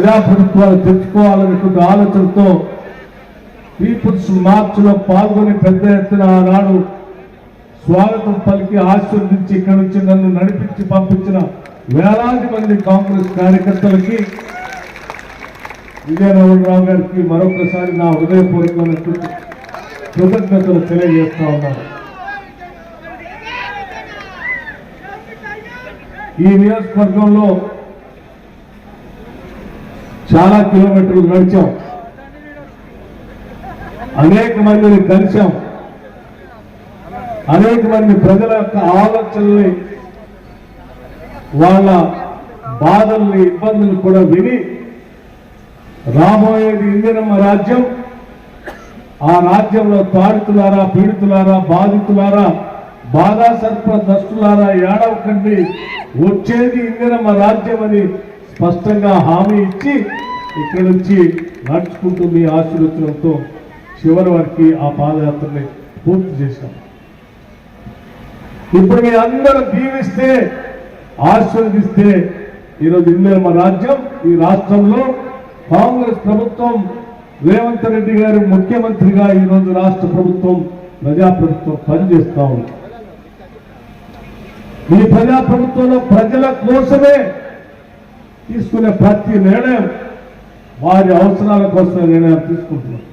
ప్రజాప్రభుత్వాలు తెచ్చుకోవాలనేటువంటి ఆలోచనతో పీపుల్స్ మార్చ్లో పాల్గొని పెద్ద ఎత్తున ఆనాడు స్వాగతం పలికి ఆశీర్వదించి ఇక్కడ నుంచి నన్ను నడిపించి పంపించిన వేలాది మంది కాంగ్రెస్ కార్యకర్తలకి విజయనగరరావు గారికి మరొకసారి నా హృదయపూర్వకమైనటువంటి కృతజ్ఞతలు తెలియజేస్తా ఉన్నాను. ఈ నియోజకవర్గంలో చాలా కిలోమీటర్లు నడిచాం. అనేక మందిని కలిశాం. అనేక మంది ప్రజల యొక్క ఆలోచనల్ని వాళ్ళ బాధల్ని ఇబ్బందులు కూడా విని రాబోయేది ఇందిరమ్మ రాజ్యం ఆ రాజ్యంలో తాడుతులారా పీడితులారా బాధితులారా బాధాసర్ప దస్తులారా ఏడవ ఏడవకండి. వచ్చేది ఇందిరమ్మ రాజ్యం అని స్పష్టంగా హామీ ఇచ్చి ఇక్కడ నుంచి నడుచుకుంటూ మీ ఆశీర్వచనంతో చివరి వరకు ఆ పాదయాత్రని పూర్తి చేశాం. ఇప్పుడు మీ అందరూ దీవిస్తే ఆశీర్వదిస్తే ఈరోజు ఇందిరమ్మ రాజ్యం ఈ రాష్ట్రంలో కాంగ్రెస్ ప్రభుత్వం రేవంత్ రెడ్డి గారు ముఖ్యమంత్రిగా ఈరోజు రాష్ట్ర ప్రభుత్వం ప్రజాప్రభుత్వం పనిచేస్తా ఉంది. ఈ ప్రజాప్రభుత్వంలో ప్రజల కోసమే తీసుకునే ప్రతి నిర్ణయం వారి అవసరాల కోసం నిర్ణయం తీసుకుంటున్నాను